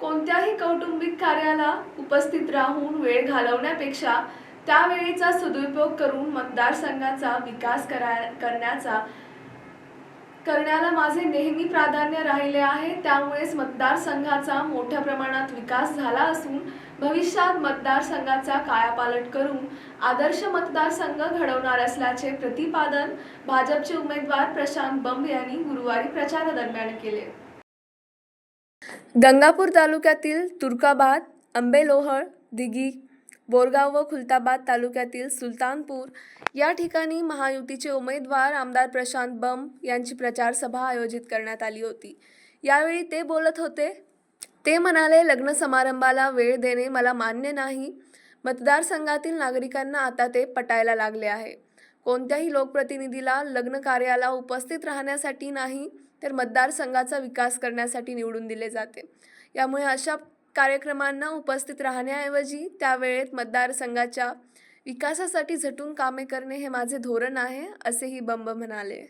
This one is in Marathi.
कोणत्याही कौटुंबिक कार्याला उपस्थित राहून वेळ घालवण्यापेक्षा त्यावेळीचा सदुपयोग करून मतदारसंघाचा विकास करा करण्याचा करण्याला माझे नेहमी प्राधान्य राहिले आहे. त्यामुळेच मतदारसंघाचा मोठ्या प्रमाणात विकास झाला असून भविष्यात मतदारसंघाचा कायापालट करून आदर्श मतदारसंघ घडवणार असल्याचे प्रतिपादन भाजपचे उमेदवार प्रशांत बंब यांनी गुरुवारी प्रचारादरम्यान केले. गंगापूर तालुक्यातील तुर्काबाद आंबेलोहळ दिघी बोरगाव व खुलताबाद तालुक्यातील सुलतानपूर या ठिकाणी महायुतीचे उमेदवार आमदार प्रशांत बंब यांची प्रचारसभा आयोजित करण्यात आली होती. यावेळी ते बोलत होते ते म्हणाले लग्न समारंभाला वेळ देणे मला मान्य नाही. मतदारसंघातील नागरिकांना आता ते पटायला लागले आहे. कोणत्याही लोकप्रतिनिधीला लग्न कार्याला उपस्थित राहण्यासाठी नाही तर मतदारसंघाचा विकास करण्यासाठी निवडून दिले जाते. यामुळे अशा कार्यक्रमांना उपस्थित राहण्याऐवजी त्यावेळेत मतदारसंघाच्या विकासासाठी झटून कामे करणे हे माझे धोरण आहे असेही बंब म्हणाले.